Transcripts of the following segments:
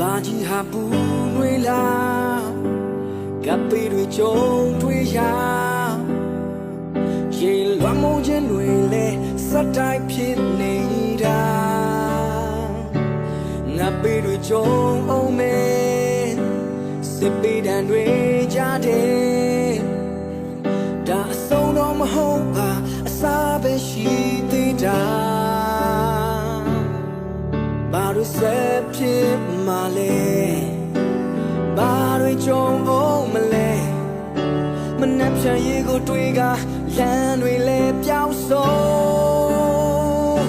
ဘာကြီးဟာပူတွေလားကပ်ပေတွေကြုံတွေ့ရရေလွှမ်းမိုးခြင်းတွေလဲစက်တိုင်းဖြစ်နေတာငါပေတွေကြုံအောင်မယ်စစ်ပေတံတွေကြတယ်ဒါအဆုံးတော့မဟုတ်ပါအစားပဲရှိသေးတာဘာလို့ဆက်ဖြစ် မှာလဲဘာတွေကြုံအောင်မလဲမနှက်ပြန်ရေကိုတွေးကလမ်းတွေလဲပျောက်ဆုံး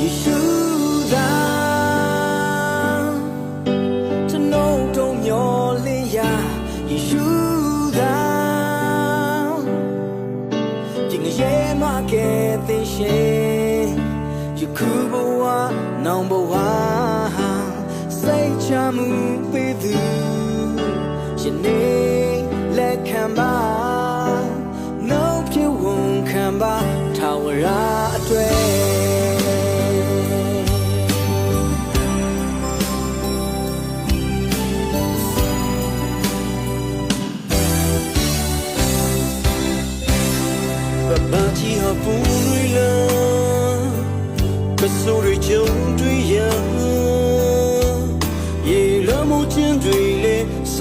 ယေရှုသာကျွန်တော်တို့မျောလင်းရာယေရှုသာဒီငရေမှာကဲသိရှင်ယခုဘဝနောင်ဘဝ 家母被子，是你来看吧，no 别问看吧，他我รา对。爸爸记好不累了，可手里就对呀，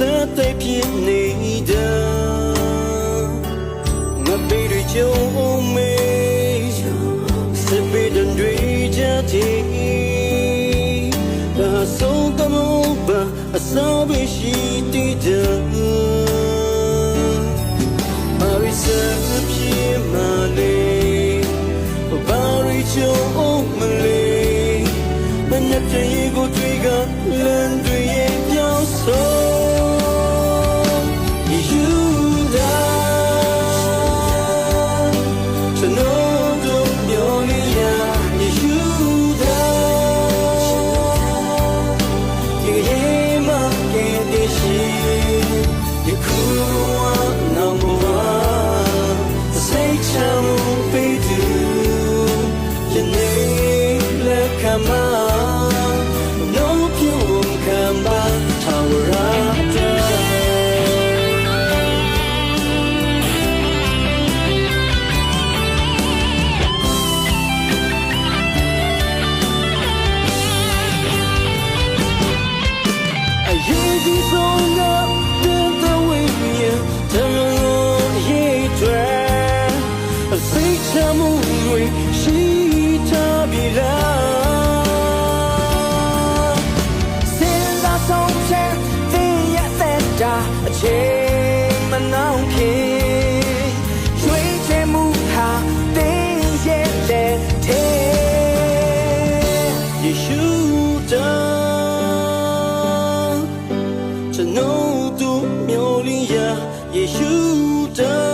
ဆက်သိဖြစ်နေတယ်ငါပေရချုံမေစပေဒန်တွေကြတီဒါဆုံးကမောဘအစောပဲရှိတည်တယ်အရိစပြေမလေးဘာရီချုံမလေးမနေ့တည်းကိုတွေ့ကလန်တွေ shoot down. ကျွန်တော်တို့မျောလင်းရာယေရှုတ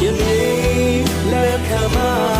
ရှင်လေးလက်ခံပါ